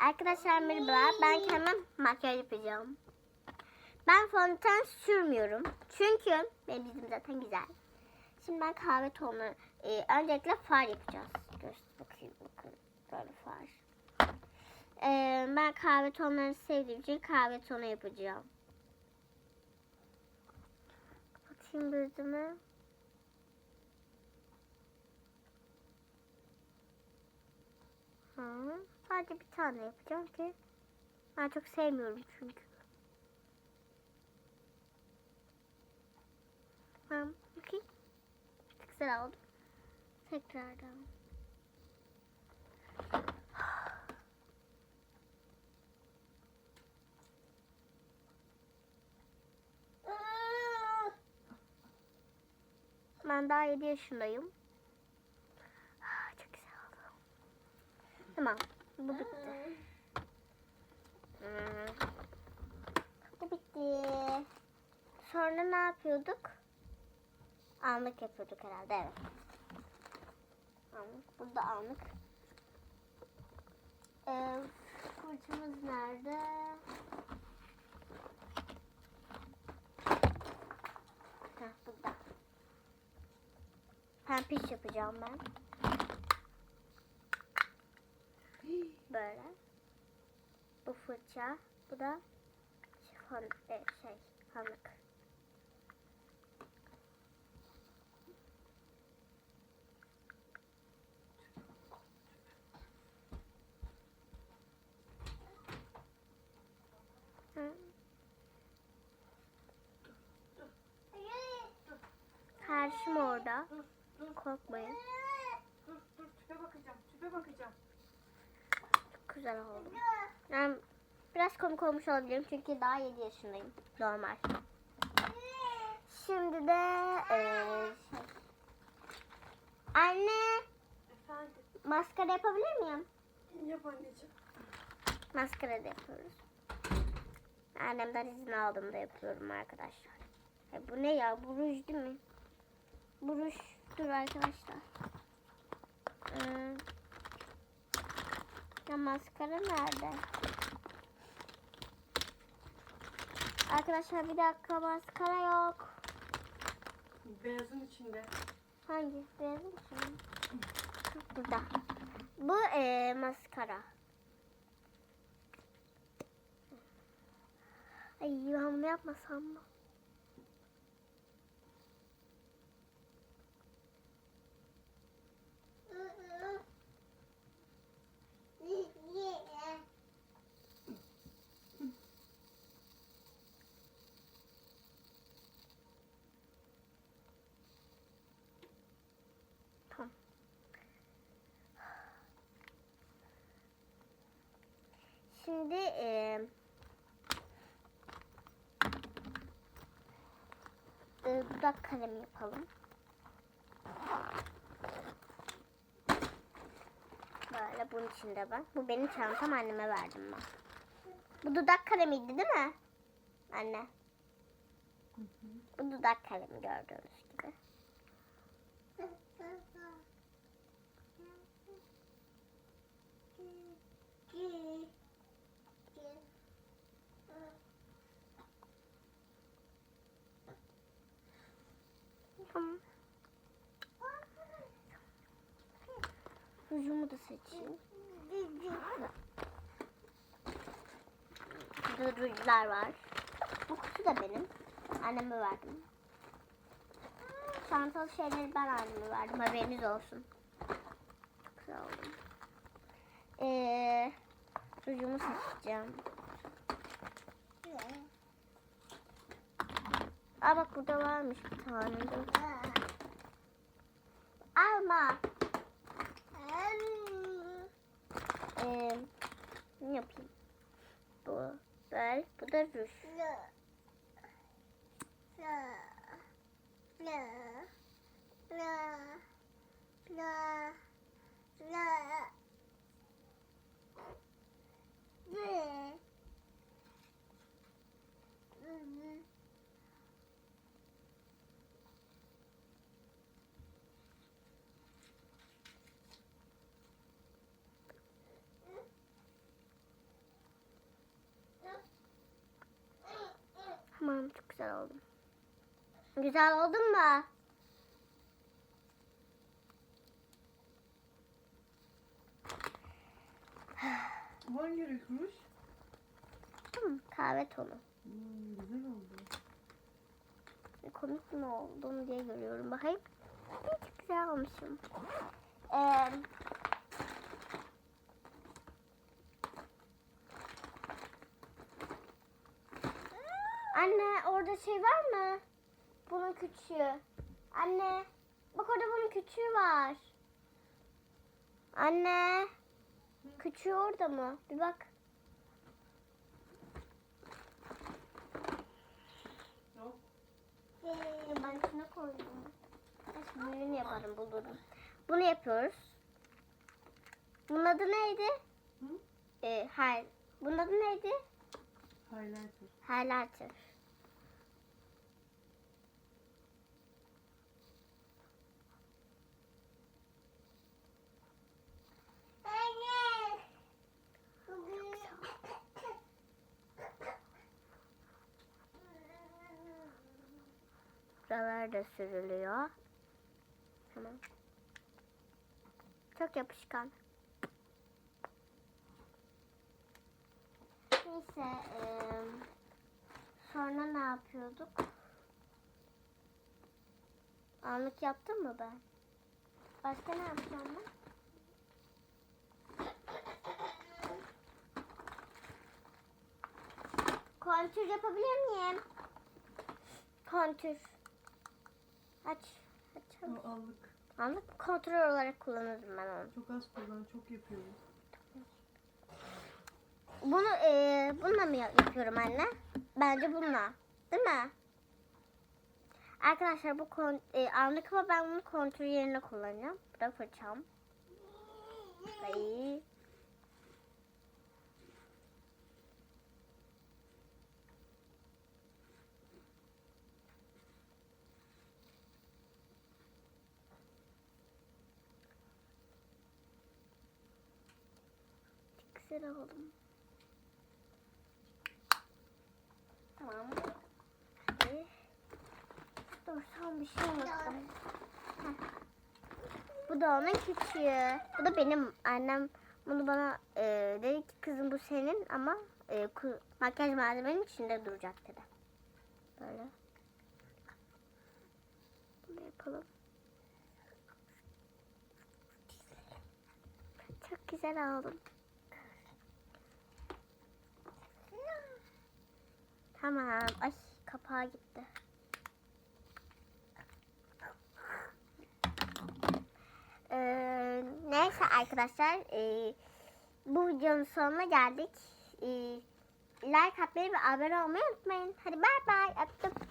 Arkadaşlar merhabalar. Ben kendime makyaj yapacağım. Ben fondöten sürmüyorum. Çünkü benim yüzüm zaten güzel. Şimdi ben kahve tonu. Ee, öncelikle far yapacağız. Göster bakayım bakın. Böyle far. Ee, ben kahve tonlarını sevdiğim için kahve tonu yapacağım. Kapatayım gözümü. Hı, sadece bir tane yapacağım ki ben çok sevmiyorum çünkü. Tamam. Çok güzel oldu. Tekrardan. Ben daha 7 yaşındayım. Çok güzel oldu. Tamam. Bu bitti. Bu bitti. Sonra ne yapıyorduk? Anlık yapıyorduk herhalde evet. Anlık. Burada anlık. Ee, fırçamız nerede? Heh, burada. Pempiş yapacağım ben. Böyle. Bu fırça. Bu da şifon, e, şey, hanlık. Karşım orada. Korkmayın. Dur dur tüpe bakacağım. Tüpe bakacağım. Çok güzel oldu. Yani biraz komik olmuş olabilirim çünkü daha 7 yaşındayım. Normal. Şimdi de eee, şey. Anne Efendim. maskara yapabilir miyim? Yap anneciğim. Maskara da yapıyoruz. Annemden izin aldığımda yapıyorum arkadaşlar. E, bu ne ya? Bu ruj değil mi? Bu ruj. Dur arkadaşlar. Ee, ya maskara nerede? Arkadaşlar bir dakika maskara yok. Beyazın içinde. Hangi? Beyaz mı? Burada. Bu e, maskara. Ay bunu yapmasam mı? Şimdi e, e, dudak kalemi yapalım. Böyle bunun içinde bak. Bu benim çantam anneme verdim ben. Bu dudak kalemiydi değil mi? Anne. Bu dudak kalemi gördüğünüz gibi. Tamam. Rujumu da seçeyim. Burada var. Bu kutu da benim. Anneme verdim. Çantalı şeyleri ben anneme verdim. Haberiniz olsun. Çok güzel. Ee, rujumu seçeceğim. Aa bak burada varmış bir tane. Alma. Ee, ne yapayım? Bu bel, bu da rüş. La la la la la Güzel oldun mu? Hangi? Hmm, kahve tonu. Hmm, güzel oldu. Komik mi oldum diye görüyorum. Bakayım. Ay, Çok güzel olmuşum. Ee, Anne orada şey var mı? Bunun küçüğü. Anne bak orada bunun küçüğü var. Anne küçüğü orada mı? Bir bak. Yok. Ee, ben şuna koydum. Ben büyüğünü yaparım bulurum. Bunu yapıyoruz. Bunun adı neydi? Hı? Ee, hayır. Bunun adı neydi? Highlighter. Highlighter. Buralar da sürülüyor. Tamam. Çok yapışkan. Neyse. eee, sonra ne yapıyorduk? Anlık yaptım mı ben? Başka ne yapacağım ben? Kontür yapabilir miyim? Kontür. Aç. Aç. O allık. Anlık kontrol olarak kullanırım ben onu. Çok az kullan, çok yapıyorum. Bunu eee bununla mı yap- yapıyorum anne? Bence bununla. Değil mi? Arkadaşlar bu kon, e, anlık ama ben bunu kontrol yerine kullanacağım. Bu da fırçam. Ay. Çok güzel oldum. Tamam. Hadi. Dur son bir şey unuttum. Bu da onun küçüğü. Bu da benim annem bunu bana e, dedi ki kızım bu senin ama e, makyaj malzemenin içinde duracak dedi. Böyle. Bunu yapalım. Çok güzel oldum. Tamam. Ay kapağı gitti. Ee, neyse arkadaşlar ee, bu videonun sonuna geldik. Ee, like atmayı ve abone olmayı unutmayın. Hadi bay bay. Öptüm.